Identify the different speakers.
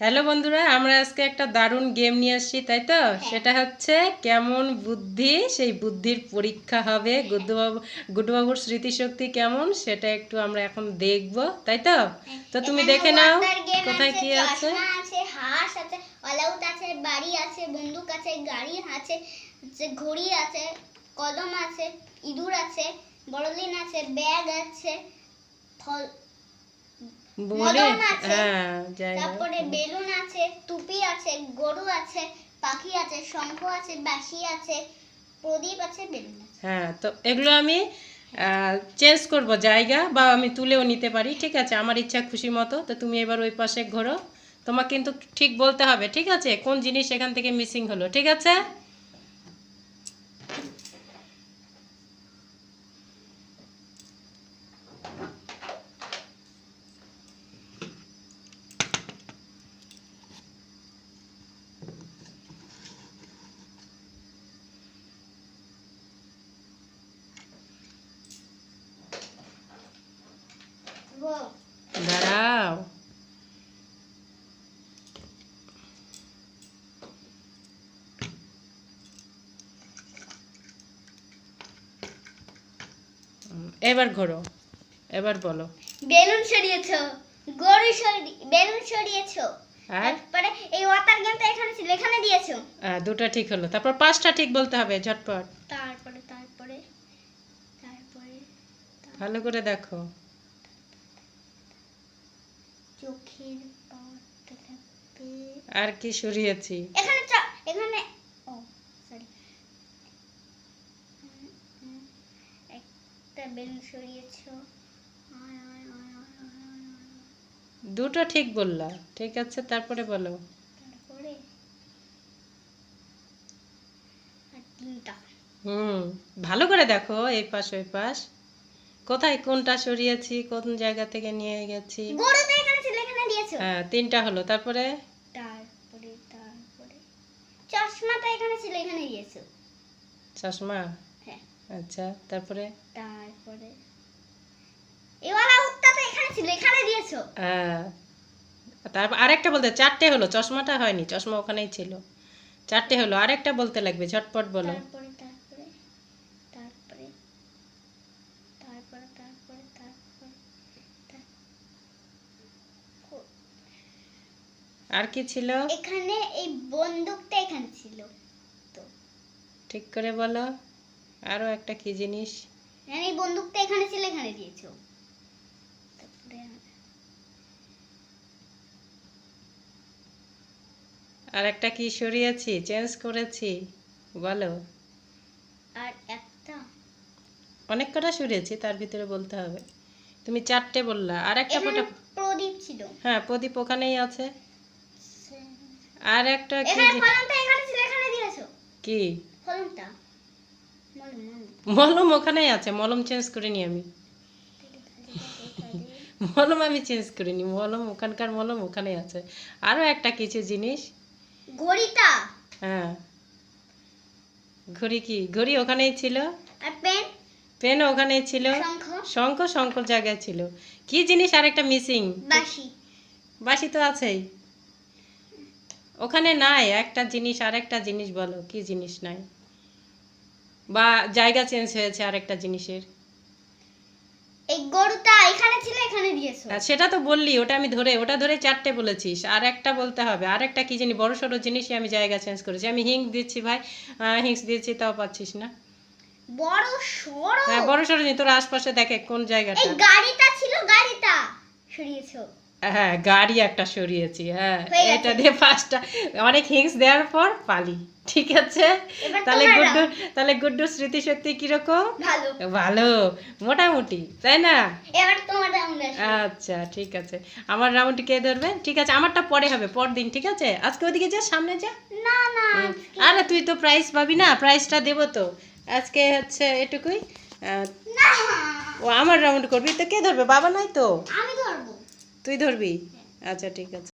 Speaker 1: Hello বন্ধুরা আমরা আজকে একটা দারুণ গেম নিয়ে আসছি তাই তো? সেটা হচ্ছে কেমন বুদ্ধি সেই বুদ্ধির পরীক্ষা হবে। গুড্ডুবাবু গুড্ডুবাবুর স্মৃতিশক্তি কেমন সেটা একটু আমরা এখন দেখব তাই তো? তো তুমি দেখে নাও কোথায় কি আছে?
Speaker 2: হাঁস আছে বাড়ি আছে বন্দুক আছে গাড়ি আছে যে ঘড়ি আছে কলম আছে ইঁদুর আছে বড়দিন আছে ব্যাগ আছে ফল
Speaker 1: বলে? হ্যাঁ
Speaker 2: তারপরে বেলুন আছে টুপি আছে গরু আছে পাখি আছে শঙ্খ আছে বাঁশি আছে প্রদীপ আছে বেলুন আছে।
Speaker 1: হ্যাঁ তো এগুলো আমি চেঞ্জ করব জায়গা বা আমি তুলেও নিতে পারি ঠিক আছে? আমার ইচ্ছা খুশি মতো তো তুমি এবার ওই পাশে ঘোরো। তোমাকে কিন্তু ঠিক বলতে হবে ঠিক আছে? কোন জিনিস এখান থেকে মিসিং হলো ঠিক আছে? দাঁড়াও। এবার ঘোরো এবার বলো।
Speaker 2: বেলুন সরিয়েছো গরু সরি বেলুন সরিয়েছো। তারপরে এই ওয়াটার গেমটা এখানে ছিল এখানে দিয়েছ।
Speaker 1: আহ, দুটো ঠিক হলো। তারপর পাঁচটা ঠিক বলতে হবে ঝটপট।
Speaker 2: তারপরে তারপরে তারপরে।
Speaker 1: ভালো করে দেখো। আর কি সরিয়েছি
Speaker 2: এখানে এখানে ও সরি একটা বেলুন সরিয়েছো।
Speaker 1: দুটো ঠিক বললা। ঠিক আছে তারপরে বলো।
Speaker 2: তারপরে? তিনটা।
Speaker 1: হুম ভালো করে দেখো এই পাশ ওই পাশ কোথায় কোনটা সরিয়েছি কোন জায়গা থেকে নিয়ে গেছি
Speaker 2: গরুটা এখানে ছিল এখানে দিয়েছ?
Speaker 1: হ্যাঁ তিনটা হলো। তারপরে?
Speaker 2: তারপরে তারপরে। চশমাটা এখানে ছিল এখানে দিয়েছ।
Speaker 1: চশমা?
Speaker 2: হ্যাঁ।
Speaker 1: আচ্ছা তারপরে?
Speaker 2: তারপরে। এওয়ালা উত্তাটা এখানে ছিল এখানে দিয়েছ।
Speaker 1: হ্যাঁ। তারপর আরেকটা বলতে চারটে হলো চশমাটা হয়নি চশমা ওখানেই ছিল। চারটে হলো আরেকটা বলতে লাগবে ঝটপট বলো
Speaker 2: তারপরে তারপরে তারপরে তারপরে তারপরে তারপরে তার- ও,
Speaker 1: আর কি ছিল?
Speaker 2: এখানে এই বন্দুকটা এখানে ছিল। তো।
Speaker 1: ঠিক করে বলো। আরও একটা কি জিনিস?
Speaker 2: মানে এই বন্দুকটা এখানে ছিল এখানে দিয়েছ। তারপরে
Speaker 1: আর একটা কি সরিয়েছি চেঞ্জ করেছি? বলো।
Speaker 2: আর একটা?
Speaker 1: অনেক কটা সরিয়েছি তার ভিতরে বলতে হবে। তুমি চারটে বললা। আর একটা ফটো
Speaker 2: প্রদীপ ছিল।
Speaker 1: হ্যাঁ প্রদীপ ওখানেই আছে। আর একটা কি
Speaker 2: এখানে
Speaker 1: জি-
Speaker 2: ফলনটা এখানে ছিল এখানে দিয়েছ
Speaker 1: কি?
Speaker 2: মলম
Speaker 1: ওখানেই আছে মলম চেঞ্জ করিনি আমি। মলম আমি চেঞ্জ করিনি মলম ওখানকার মলম ওখানেই আছে। আরও একটা কিছু জিনিস।
Speaker 2: ঘড়িটা।
Speaker 1: হ্যাঁ। ঘড়ি কি? ঘড়ি ওখানেই ছিল।
Speaker 2: আর পেন?
Speaker 1: পেন ওখানেই ছিল।
Speaker 2: শঙ্খ?
Speaker 1: শঙ্খ শঙ্কর জায়গায় ছিল। কি জিনিস? আর একটা মিসিং
Speaker 2: বাঁশি
Speaker 1: বাসি তো আছেই। ওখানে নাই একটা জিনিস আর একটা জিনিস বলো কি জিনিস নাই? বা জায়গা চেঞ্জ হয়েছে আর একটা জিনিসের।
Speaker 2: এই গরুটা এখানে ছিল এখানে দিয়েছ।
Speaker 1: সেটা তো বললি ওটা আমি ধরে ওটা ধরে চারটে বলেছিস আর একটা বলতে হবে আর একটা কি জানি বড় সড়ো জিনিসই আমি জায়গা চেঞ্জ করেছি। আমি হিংস দিচ্ছি ভাই হিংস দিচ্ছি তাও পাচ্ছিস না।
Speaker 2: বড় সড়ো?
Speaker 1: হ্যাঁ বড় সড়ো তোর আশপাশে দেখে কোন জায়গাটা।
Speaker 2: এই গাড়িটা ছিল গাড়িটা সরিয়েছো।
Speaker 1: হ্যাঁ গাড়ি একটা সরিয়েছি হ্যাঁ এটা দিয়ে পাঁচটা অনেক হিংস দেওয়ার পর পালি ঠিক আছে? তাহলে গুড্ডু তাহলে গুড্ডু স্মৃতিশক্তি কীরকম?
Speaker 2: ভালো।
Speaker 1: মোটামুটি তাই না? আচ্ছা ঠিক আছে। আমার রাউন্ড কে ধরবে? ঠিক আছে আমারটা পরে হবে পর দিন ঠিক আছে? আজকে ওদিকে যা সামনে যা।
Speaker 2: না না
Speaker 1: আরে তুই তো প্রাইজ পাবি না প্রাইজটা দেবো তো। আজকে হচ্ছে এটুকুই ও আমার রাউন্ড করবি তো কে ধরবে? বাবা নাই তো?
Speaker 2: আমি ধরবো।
Speaker 1: তুই ধরবি? আচ্ছা ঠিক আছে।